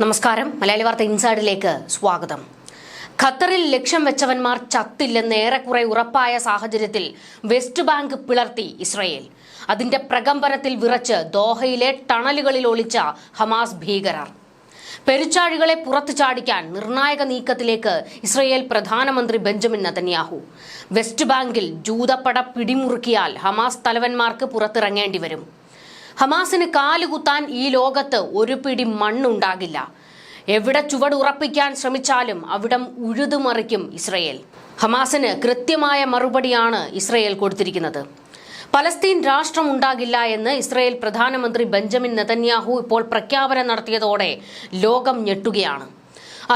നമസ്കാരം. മലയാളി വാർത്ത ഇൻസൈഡിലേക്ക് സ്വാഗതം. ഖത്തറിൽ ലക്ഷ്യം വെച്ചവന്മാർ ചത്തില്ലെന്ന് ഏറെക്കുറെ ഉറപ്പായ സാഹചര്യത്തിൽ വെസ്റ്റ് ബാങ്ക് പിളർത്തി ഇസ്രയേൽ. അതിന്റെ പ്രകമ്പനത്തിൽ വിറച്ച് ദോഹയിലെ ടണലുകളിൽ ഒളിച്ച ഹമാസ് ഭീകരർ. പെരുച്ചാഴികളെ പുറത്തു ചാടിക്കാൻ നിർണായക നീക്കത്തിലേക്ക് ഇസ്രയേൽ പ്രധാനമന്ത്രി ബെഞ്ചമിൻ നതന്യാഹു. വെസ്റ്റ് ബാങ്കിൽ ജൂതപ്പട പിടിമുറുക്കിയാൽ ഹമാസ് തലവന്മാർക്ക് പുറത്തിറങ്ങേണ്ടി വരും ഹമാസിന് കാലുകുത്താൻ ഈ ലോകത്ത് ഒരു പിടി മണ്ണുണ്ടാകില്ല. എവിടെ ചുവട് ഉറപ്പിക്കാൻ ശ്രമിച്ചാലും അവിടം ഉഴുതുമറിക്കും ഇസ്രയേൽ. ഹമാസിന് കൃത്യമായ മറുപടിയാണ് ഇസ്രയേൽ കൊടുത്തിരിക്കുന്നത്. പലസ്തീൻ രാഷ്ട്രം ഉണ്ടാകില്ല എന്ന് ഇസ്രയേൽ പ്രധാനമന്ത്രി ബെഞ്ചമിൻ നെതന്യാഹു ഇപ്പോൾ പ്രഖ്യാപനം നടത്തിയതോടെ ലോകം ഞെട്ടുകയാണ്.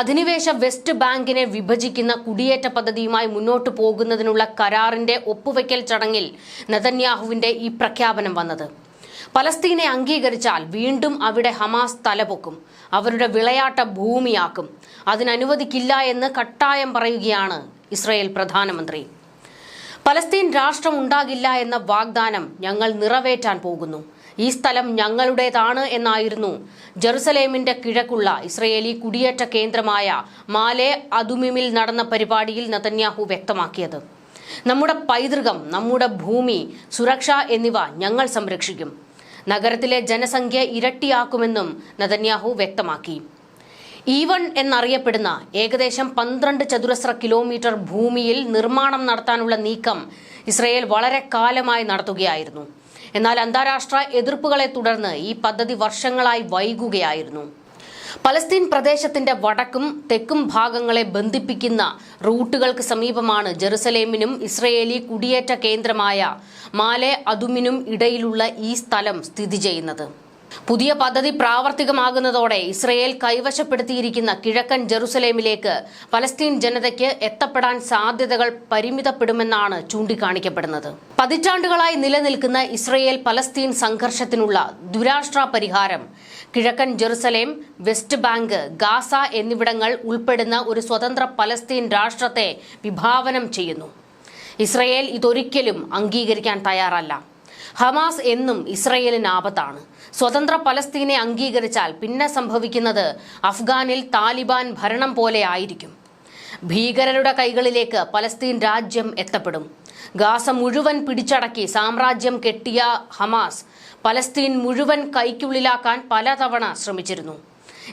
അധിനിവേശ വെസ്റ്റ് ബാങ്കിനെ വിഭജിക്കുന്ന കുടിയേറ്റ പദ്ധതിയുമായി മുന്നോട്ടു പോകുന്നതിനുള്ള കരാറിന്റെ ഒപ്പുവെക്കൽ ചടങ്ങിൽ നെതന്യാഹുവിന്റെ ഈ പ്രഖ്യാപനം വന്നത്. പലസ്തീനെ അംഗീകരിച്ചാൽ വീണ്ടും അവിടെ ഹമാസ് തലപൊക്കും. അവരുടെ വിളയാട്ട ഭൂമിയാക്കും. അതിനനുവദിക്കില്ല എന്ന് കട്ടായം പറയുകയാണ് ഇസ്രയേൽ പ്രധാനമന്ത്രി. പലസ്തീൻ രാഷ്ട്രം ഉണ്ടാകില്ല എന്ന വാഗ്ദാനം ഞങ്ങൾ നിറവേറ്റാൻ പോകുന്നു. ഈ സ്ഥലം ഞങ്ങളുടേതാണ് എന്നായിരുന്നു ജെറുസലേമിന്റെ കിഴക്കുള്ള ഇസ്രയേലി കുടിയേറ്റ കേന്ദ്രമായ മാലെ അതുമിമിൽ നടന്ന പരിപാടിയിൽ നതന്യാഹു വ്യക്തമാക്കിയത്. നമ്മുടെ പൈതൃകം നമ്മുടെ ഭൂമി സുരക്ഷ എന്നിവ ഞങ്ങൾ സംരക്ഷിക്കും. നഗരത്തിലെ ജനസംഖ്യ ഇരട്ടിയാക്കുമെന്നും നതന്യാഹു വ്യക്തമാക്കി. ഈവൺ എന്നറിയപ്പെടുന്ന ഏകദേശം പന്ത്രണ്ട് ചതുരശ്ര കിലോമീറ്റർ ഭൂമിയിൽ നിർമ്മാണം നടത്താനുള്ള നീക്കം ഇസ്രയേൽ വളരെ കാലമായി നടത്തുകയായിരുന്നു. എന്നാൽ അന്താരാഷ്ട്ര എതിർപ്പുകളെ തുടർന്ന് ഈ പദ്ധതി വർഷങ്ങളായി വൈകുകയായിരുന്നു. പലസ്തീൻ പ്രദേശത്തിന്റെ വടക്കും തെക്കും ഭാഗങ്ങളെ ബന്ധിപ്പിക്കുന്ന റൂട്ടുകൾക്ക് സമീപമാണ് ജെറുസലേമിനും ഇസ്രയേലി കുടിയേറ്റ കേന്ദ്രമായ മാലെ അതുമിനും ഇടയിലുള്ള ഈ സ്ഥലം സ്ഥിതി ചെയ്യുന്നത്. പുതിയ പദ്ധതി പ്രാവർത്തികമാകുന്നതോടെ ഇസ്രയേൽ കൈവശപ്പെടുത്തിയിരിക്കുന്ന കിഴക്കൻ ജെറുസലേമിലേക്ക് പലസ്തീൻ ജനതയ്ക്ക് എത്തപ്പെടാൻ സാധ്യതകൾ പരിമിതപ്പെടുമെന്നാണ് ചൂണ്ടിക്കാണിക്കപ്പെടുന്നത്. പതിറ്റാണ്ടുകളായി നിലനിൽക്കുന്ന ഇസ്രയേൽ പലസ്തീൻ സംഘർഷത്തിനുള്ള ദുരാഷ്ട്ര പരിഹാരം കിഴക്കൻ ജെറുസലേം വെസ്റ്റ് ബാങ്ക് ഗാസ എന്നിവിടങ്ങൾ ഉൾപ്പെടുന്ന ഒരു സ്വതന്ത്ര പലസ്തീൻ രാഷ്ട്രത്തെ വിഭാവനം ചെയ്യുന്നു. ഇസ്രയേൽ ഇതൊരിക്കലും അംഗീകരിക്കാൻ തയ്യാറല്ല. ഹമാസ് എന്നും ഇസ്രയേലിന് ആപത്താണ്. സ്വതന്ത്ര പലസ്തീനെ അംഗീകരിച്ചാൽ പിന്നെ സംഭവിക്കുന്നത് അഫ്ഗാനിൽ താലിബാൻ ഭരണം പോലെ ആയിരിക്കും. ഭീകരരുടെ കൈകളിലേക്ക് പലസ്തീൻ രാജ്യം എത്തപ്പെടും. ഗാസ മുഴുവൻ പിടിച്ചടക്കി സാമ്രാജ്യം കെട്ടിയ ഹമാസ് പലസ്തീൻ മുഴുവൻ കൈക്കുള്ളിലാക്കാൻ പലതവണ ശ്രമിച്ചിരുന്നു.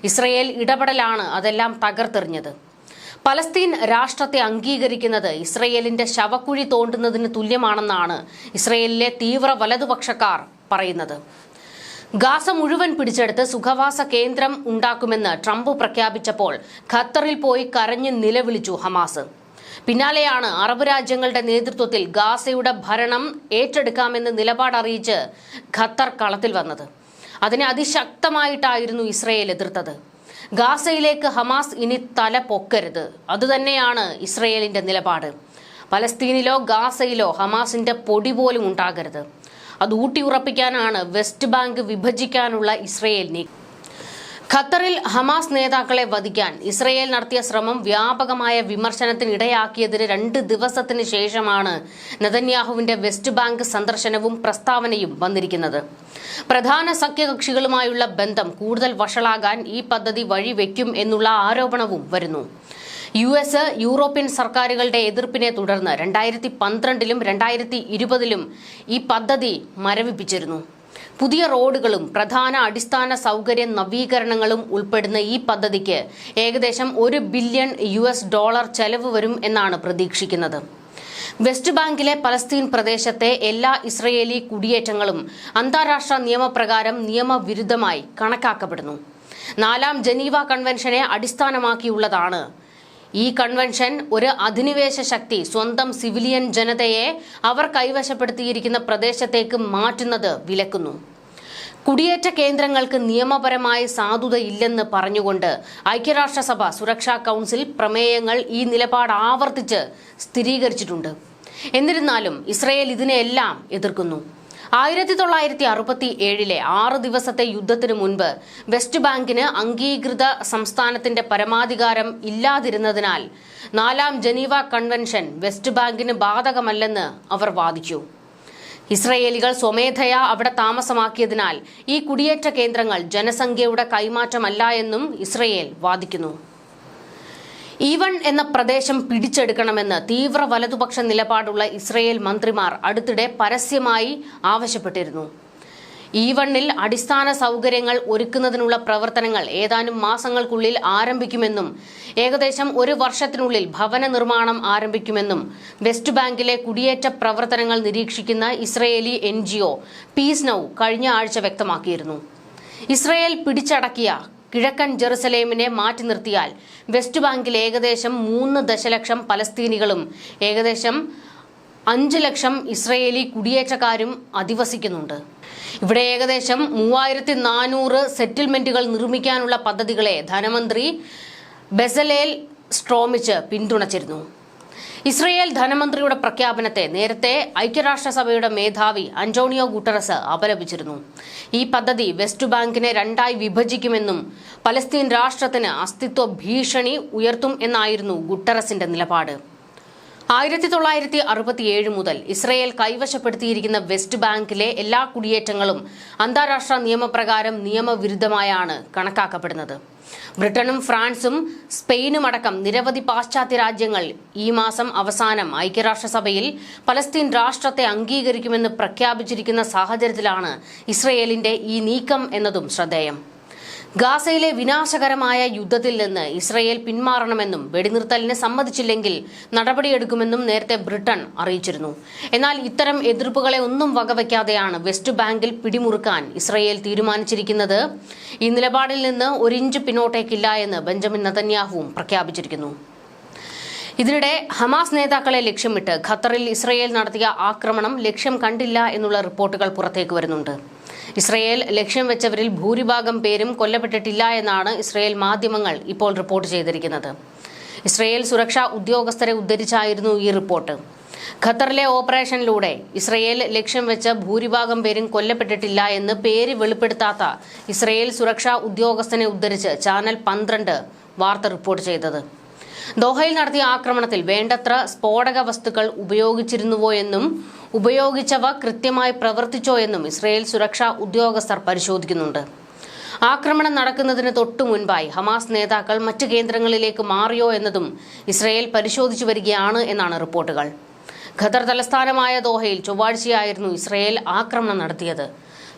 ഇസ്രയേൽ ഇടപെടലാണ് അതെല്ലാം തകർത്തെറിഞ്ഞത്. പലസ്തീൻ രാഷ്ട്രത്തെ അംഗീകരിക്കുന്നത് ഇസ്രയേലിന്റെ ശവക്കുഴി തോണ്ടുന്നതിന് തുല്യമാണെന്നാണ് ഇസ്രയേലിലെ തീവ്ര വലതുപക്ഷക്കാർ പറയുന്നത്. ഗാസ മുഴുവൻ പിടിച്ചെടുത്ത് സുഖവാസ കേന്ദ്രം ഉണ്ടാക്കുമെന്ന് ട്രംപ് പ്രഖ്യാപിച്ചപ്പോൾ ഖത്തറിൽ പോയി കരഞ്ഞ് നിലവിളിച്ചു ഹമാസ്. പിന്നാലെയാണ് അറബ് രാജ്യങ്ങളുടെ നേതൃത്വത്തിൽ ഗാസയുടെ ഭരണം ഏറ്റെടുക്കാമെന്ന് നിലപാടറിയിച്ച് ഖത്തർ കളത്തിൽ വന്നത്. അതിനെ അതിശക്തമായിട്ടായിരുന്നു ഇസ്രയേൽ എതിർത്തത്. ഗാസയിലേക്ക് ഹമാസ് ഇനി തല പൊക്കരുത്. അതുതന്നെയാണ് ഇസ്രയേലിന്റെ നിലപാട്. പലസ്തീനിലോ ഗാസയിലോ ഹമാസിന്റെ പൊടി പോലും ഉണ്ടാകരുത്. അത് ഊട്ടിയുറപ്പിക്കാനാണ് വെസ്റ്റ് ബാങ്ക് വിഭജിക്കാനുള്ള ഇസ്രയേൽ നീക്കം. ഖത്തറിൽ ഹമാസ് നേതാക്കളെ വധിക്കാൻ ഇസ്രയേൽ നടത്തിയ ശ്രമം വ്യാപകമായ വിമർശനത്തിന് വിമർശനത്തിനിടയാക്കിയതിന് രണ്ട് ദിവസത്തിന് ശേഷമാണ് നെതന്യാഹുവിന്റെ വെസ്റ്റ് ബാങ്ക് സന്ദർശനവും പ്രസ്താവനയും വന്നിരിക്കുന്നത്. പ്രധാന സഖ്യകക്ഷികളുമായുള്ള ബന്ധം കൂടുതൽ വഷളാകാൻ ഈ പദ്ധതി വഴിവെക്കും എന്നുള്ള ആരോപണവും വരുന്നു. യു എസ് യൂറോപ്യൻ സർക്കാരുകളുടെ എതിർപ്പിനെ തുടർന്ന് രണ്ടായിരത്തി പന്ത്രണ്ടിലും രണ്ടായിരത്തി ഇരുപതിലും ഈ പദ്ധതി മരവിപ്പിച്ചിരുന്നു. പുതിയ റോഡുകളും പ്രധാന അടിസ്ഥാന സൗകര്യ നവീകരണങ്ങളും ഉൾപ്പെടുന്ന ഈ പദ്ധതിക്ക് ഏകദേശം ഒരു ബില്യൺ യു ഡോളർ ചെലവ് വരും എന്നാണ് പ്രതീക്ഷിക്കുന്നത്. വെസ്റ്റ് ബാങ്കിലെ പലസ്തീൻ പ്രദേശത്തെ എല്ലാ ഇസ്രയേലി കുടിയേറ്റങ്ങളും അന്താരാഷ്ട്ര നിയമപ്രകാരം നിയമവിരുദ്ധമായി കണക്കാക്കപ്പെടുന്നു. നാലാം ജനീവ കൺവെൻഷനെ അടിസ്ഥാനമാക്കിയുള്ളതാണ് ഈ കൺവെൻഷൻ ഒരു അധിനിവേശ ശക്തി സ്വന്തം സിവിലിയൻ ജനതയെ അവർ കൈവശപ്പെടുത്തിയിരിക്കുന്ന പ്രദേശത്തേക്ക് മാറ്റുന്നത് വിലക്കുന്നു. കുടിയേറ്റ കേന്ദ്രങ്ങൾക്ക് നിയമപരമായ സാധുതയില്ലെന്ന് പറഞ്ഞുകൊണ്ട് ഐക്യരാഷ്ട്രസഭ സുരക്ഷാ കൗൺസിൽ പ്രമേയങ്ങൾ ഈ നിലപാട് ആവർത്തിച്ച് സ്ഥിരീകരിച്ചിട്ടുണ്ട്. എന്നിരുന്നാലും ഇസ്രയേൽ ഇതിനെല്ലാം എതിർക്കുന്നു. ആയിരത്തി തൊള്ളായിരത്തി അറുപത്തി ഏഴിലെ ആറ് ദിവസത്തെ യുദ്ധത്തിനു മുൻപ് വെസ്റ്റ് ബാങ്കിന് അംഗീകൃത സംസ്ഥാനത്തിന്റെ പരമാധികാരം ഇല്ലാതിരുന്നതിനാൽ നാലാം ജനീവ കൺവെൻഷൻ വെസ്റ്റ് ബാങ്കിന് ബാധകമല്ലെന്ന് അവർ വാദിച്ചു. ഇസ്രയേലികൾ സ്വമേധയാ അവിടെ താമസമാക്കിയതിനാൽ ഈ കുടിയേറ്റ കേന്ദ്രങ്ങൾ ജനസംഖ്യയുടെ കൈമാറ്റമല്ല എന്നും ഇസ്രയേൽ വാദിക്കുന്നു. ഈവൺ എന്ന പ്രദേശം പിടിച്ചെടുക്കണമെന്ന് തീവ്ര വലതുപക്ഷ നിലപാടുള്ള ഇസ്രയേൽ മന്ത്രിമാർ അടുത്തിടെ പരസ്യമായി ആവശ്യപ്പെട്ടിരുന്നു. ഈവണ്ണിൽ അടിസ്ഥാന സൗകര്യങ്ങൾ ഒരുക്കുന്നതിനുള്ള പ്രവർത്തനങ്ങൾ ഏതാനും മാസങ്ങൾക്കുള്ളിൽ ആരംഭിക്കുമെന്നും ഏകദേശം ഒരു വർഷത്തിനുള്ളിൽ ഭവന നിർമ്മാണം ആരംഭിക്കുമെന്നും വെസ്റ്റ് ബാങ്കിലെ കുടിയേറ്റ പ്രവർത്തനങ്ങൾ നിരീക്ഷിക്കുന്ന ഇസ്രയേലി എൻ പീസ് നൌ കഴിഞ്ഞ ആഴ്ച വ്യക്തമാക്കിയിരുന്നു. ഇസ്രയേൽ പിടിച്ചടക്കിയ കിഴക്കൻ ജെറുസലേമിനെ മാറ്റി നിർത്തിയാൽ വെസ്റ്റ് ബാങ്കിൽ ഏകദേശം മൂന്ന് ദശലക്ഷം പലസ്തീനികളും ഏകദേശം അഞ്ച് ലക്ഷം ഇസ്രയേലി കുടിയേറ്റക്കാരും അധിവസിക്കുന്നുണ്ട്. ഇവിടെ ഏകദേശം മൂവായിരത്തി നാനൂറ് സെറ്റിൽമെന്റുകൾ നിർമ്മിക്കാനുള്ള പദ്ധതികളെ ധനമന്ത്രി ബെസലേൽ സ്ട്രോമിച്ച് പിന്തുണച്ചിരുന്നു. ഇസ്രയേൽ ധനമന്ത്രിയുടെ പ്രഖ്യാപനത്തെ നേരത്തെ ഐക്യരാഷ്ട്രസഭയുടെ മേധാവി അന്റോണിയോ ഗുട്ടറസ് അപലപിച്ചിരുന്നു. ഈ പദ്ധതി വെസ്റ്റ് ബാങ്കിനെ രണ്ടായി വിഭജിക്കുമെന്നും പലസ്തീൻ രാഷ്ട്രത്തിന് അസ്തിത്വ ഭീഷണി ഉയർത്തും എന്നായിരുന്നു ഗുട്ടറസിന്റെ നിലപാട്. ആയിരത്തി തൊള്ളായിരത്തി അറുപത്തിയേഴ് മുതൽ ഇസ്രയേൽ കൈവശപ്പെടുത്തിയിരിക്കുന്ന വെസ്റ്റ് ബാങ്കിലെ എല്ലാ കുടിയേറ്റങ്ങളും അന്താരാഷ്ട്ര നിയമപ്രകാരം നിയമവിരുദ്ധമായാണ് കണക്കാക്കപ്പെടുന്നത്. ബ്രിട്ടനും ഫ്രാൻസും സ്പെയിനും അടക്കം നിരവധി പാശ്ചാത്യ രാജ്യങ്ങൾ ഈ മാസം അവസാനം ഐക്യരാഷ്ട്രസഭയിൽ പലസ്തീൻ രാഷ്ട്രത്തെ അംഗീകരിക്കുമെന്ന് പ്രഖ്യാപിച്ചിരിക്കുന്ന സാഹചര്യത്തിലാണ് ഇസ്രയേലിന്റെ ഈ നീക്കം എന്നതും ശ്രദ്ധേയം. ഗാസയിലെ വിനാശകരമായ യുദ്ധത്തിൽ നിന്ന് ഇസ്രയേൽ പിന്മാറണമെന്നും വെടിനിർത്തലിന് സമ്മതിച്ചില്ലെങ്കിൽ നടപടിയെടുക്കുമെന്നും നേരത്തെ ബ്രിട്ടൻ അറിയിച്ചിരുന്നു. എന്നാൽ ഇത്തരം എതിർപ്പുകളെ ഒന്നും വകവയ്ക്കാതെയാണ് വെസ്റ്റ് ബാങ്കിൽ പിടിമുറുക്കാൻ ഇസ്രയേൽ തീരുമാനിച്ചിരിക്കുന്നത്. ഈ നിലപാടിൽ നിന്ന് ഒരിഞ്ച് പിന്നോട്ടേക്കില്ല എന്ന് ബെഞ്ചമിൻ നതന്യാഹുവും പ്രഖ്യാപിച്ചിരിക്കുന്നു. ഇതിനിടെ ഹമാസ് നേതാക്കളെ ലക്ഷ്യമിട്ട് ഖത്തറിൽ ഇസ്രയേൽ നടത്തിയ ആക്രമണം ലക്ഷ്യം കണ്ടില്ല എന്നുള്ള റിപ്പോർട്ടുകൾ പുറത്തേക്ക് വരുന്നുണ്ട്. ഇസ്രയേൽ ലക്ഷ്യം വെച്ചവരിൽ ഭൂരിഭാഗം പേരും കൊല്ലപ്പെട്ടിട്ടില്ല എന്നാണ് ഇസ്രയേൽ മാധ്യമങ്ങൾ ഇപ്പോൾ റിപ്പോർട്ട് ചെയ്തിരിക്കുന്നത്. ഇസ്രയേൽ സുരക്ഷാ ഉദ്യോഗസ്ഥരെ ഉദ്ധരിച്ചായിരുന്നു ഈ റിപ്പോർട്ട്. ഖത്തറിലെ ഓപ്പറേഷനിലൂടെ ഇസ്രയേൽ ലക്ഷ്യം വെച്ച ഭൂരിഭാഗം പേരും കൊല്ലപ്പെട്ടിട്ടില്ല എന്ന് പേര് വെളിപ്പെടുത്താത്ത ഇസ്രയേൽ സുരക്ഷാ ഉദ്യോഗസ്ഥനെ ഉദ്ധരിച്ച് ചാനൽ പന്ത്രണ്ട് വാർത്ത റിപ്പോർട്ട് ചെയ്തത്. ദോഹയിൽ നടത്തിയ ആക്രമണത്തിൽ വേണ്ടത്ര സ്ഫോടക വസ്തുക്കൾ ഉപയോഗിച്ചിരുന്നുവോ എന്നും ഉപയോഗിച്ചവ കൃത്യമായി പ്രവർത്തിച്ചോ എന്നും ഇസ്രയേൽ സുരക്ഷാ ഉദ്യോഗസ്ഥർ പരിശോധിക്കുന്നുണ്ട്. ആക്രമണം നടക്കുന്നതിന് തൊട്ടു മുൻപായി ഹമാസ് നേതാക്കൾ മറ്റ് കേന്ദ്രങ്ങളിലേക്ക് മാറിയോ എന്നതും ഇസ്രയേൽ പരിശോധിച്ചു വരികയാണ് എന്നാണ് റിപ്പോർട്ടുകൾ. ഖത്തർ തലസ്ഥാനമായ ദോഹയിൽ ചൊവ്വാഴ്ചയായിരുന്നു ഇസ്രയേൽ ആക്രമണം നടത്തിയത്.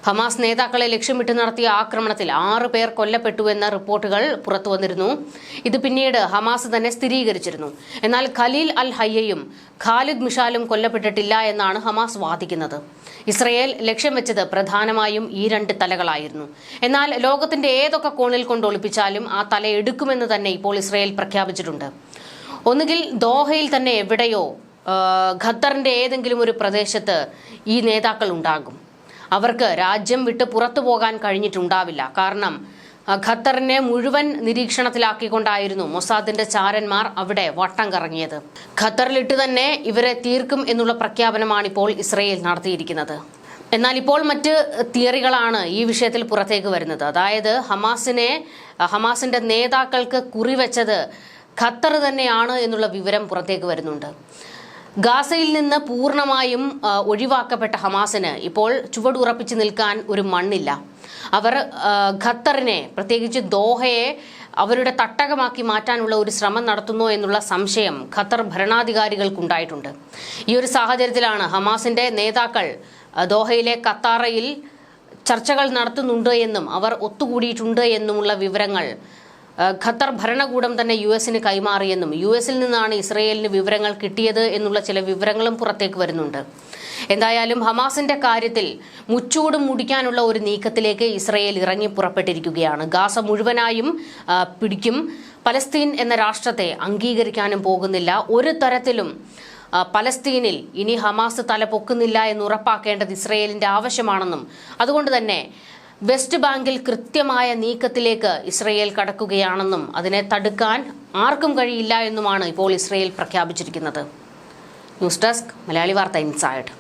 ഹമാസ് നേതാക്കളെ ലക്ഷ്യമിട്ട് നടത്തിയ ആക്രമണത്തിൽ ആറ് പേർ കൊല്ലപ്പെട്ടുവെന്ന റിപ്പോർട്ടുകൾ പുറത്തുവന്നിരുന്നു ഇത് പിന്നീട് ഹമാസ് തന്നെ സ്ഥിരീകരിച്ചിരുന്നു. എന്നാൽ ഖലീൽ അൽ ഹയ്യയും ഖാലിദ് മിഷാലും കൊല്ലപ്പെട്ടിട്ടില്ല എന്നാണ് ഹമാസ് വാദിക്കുന്നത്. ഇസ്രയേൽ ലക്ഷ്യം വെച്ചത് പ്രധാനമായും ഈ രണ്ട് തലകളായിരുന്നു. എന്നാൽ ലോകത്തിന്റെ ഏതൊക്കെ കോണിൽ കൊണ്ട് ഒളിപ്പിച്ചാലും ആ തല എടുക്കുമെന്ന് തന്നെ ഇപ്പോൾ ഇസ്രയേൽ പ്രഖ്യാപിച്ചിട്ടുണ്ട്. ഒന്നുകിൽ ദോഹയിൽ തന്നെ എവിടെയോ ഖത്തറിന്റെ ഏതെങ്കിലും ഒരു പ്രദേശത്ത് ഈ നേതാക്കൾ ഉണ്ടാകും. അവർക്ക് രാജ്യം വിട്ട് പുറത്തു പോകാൻ കഴിഞ്ഞിട്ടുണ്ടാവില്ല. കാരണം ഖത്തറിനെ മുഴുവൻ നിരീക്ഷണത്തിലാക്കിക്കൊണ്ടായിരുന്നു മൊസാദിന്റെ ചാരന്മാർ അവിടെ വട്ടം കറങ്ങിയത്. ഖത്തറിലിട്ട് തന്നെ ഇവരെ തീർക്കും എന്നുള്ള പ്രഖ്യാപനമാണ് ഇപ്പോൾ ഇസ്രയേൽ നടത്തിയിരിക്കുന്നത്. എന്നാൽ ഇപ്പോൾ മറ്റ് തിയറികളാണ് ഈ വിഷയത്തിൽ പുറത്തേക്ക് വരുന്നത്. അതായത് ഹമാസിനെ ഹമാസിന്റെ നേതാക്കൾക്ക് കുറിവെച്ചത് ഖത്തർ തന്നെയാണ് എന്നുള്ള വിവരം പുറത്തേക്ക് വരുന്നുണ്ട്. ഗാസയിൽ നിന്ന് പൂർണമായും ഒഴിവാക്കപ്പെട്ട ഹമാസിന് ഇപ്പോൾ ചുവടുറപ്പിച്ചു നിൽക്കാൻ ഒരു മണ്ണില്ല. അവർ ഖത്തറിനെ പ്രത്യേകിച്ച് ദോഹയെ അവരുടെ തട്ടകമാക്കി മാറ്റാനുള്ള ഒരു ശ്രമം നടത്തുന്നു എന്നുള്ള സംശയം ഖത്തർ ഭരണാധികാരികൾക്കുണ്ടായിട്ടുണ്ട്. ഈ ഒരു സാഹചര്യത്തിലാണ് ഹമാസിന്റെ നേതാക്കൾ ദോഹയിലെ ഖത്താറയിൽ ചർച്ചകൾ നടത്തുന്നുണ്ട് എന്നും അവർ ഒത്തുകൂടിയിട്ടുണ്ട് എന്നുമുള്ള വിവരങ്ങൾ ഖത്തർ ഭരണകൂടം തന്നെ യു എസിന് കൈമാറിയെന്നും യു എസിൽ നിന്നാണ് ഇസ്രയേലിന് വിവരങ്ങൾ കിട്ടിയത് എന്നുള്ള ചില വിവരങ്ങളും പുറത്തേക്ക് വരുന്നുണ്ട്. എന്തായാലും ഹമാസിന്റെ കാര്യത്തിൽ മുച്ചൂടും മുടിക്കാനുള്ള ഒരു നീക്കത്തിലേക്ക് ഇസ്രയേൽ ഇറങ്ങി പുറപ്പെട്ടിരിക്കുകയാണ്. ഗാസ മുഴുവനായും പിടിക്കും. പലസ്തീൻ എന്ന രാഷ്ട്രത്തെ അംഗീകരിക്കാനും പോകുന്നില്ല. ഒരു തരത്തിലും പലസ്തീനിൽ ഇനി ഹമാസ് തലപൊക്കുന്നില്ല എന്ന് ഉറപ്പാക്കേണ്ടത് ഇസ്രയേലിന്റെ ആവശ്യമാണെന്നും അതുകൊണ്ട് തന്നെ വെസ്റ്റ് ബാങ്കിൽ കൃത്യമായ നീക്കത്തിലേക്ക് ഇസ്രയേൽ കടക്കുകയാണെന്നും അതിനെ തടുക്കാൻ ആർക്കും കഴിയില്ല എന്നുമാണ് ഇപ്പോൾ ഇസ്രയേൽ പ്രഖ്യാപിച്ചിരിക്കുന്നത്. ന്യൂസ് ഡെസ്ക് മലയാളി വാർത്ത ഇൻസൈഡ്.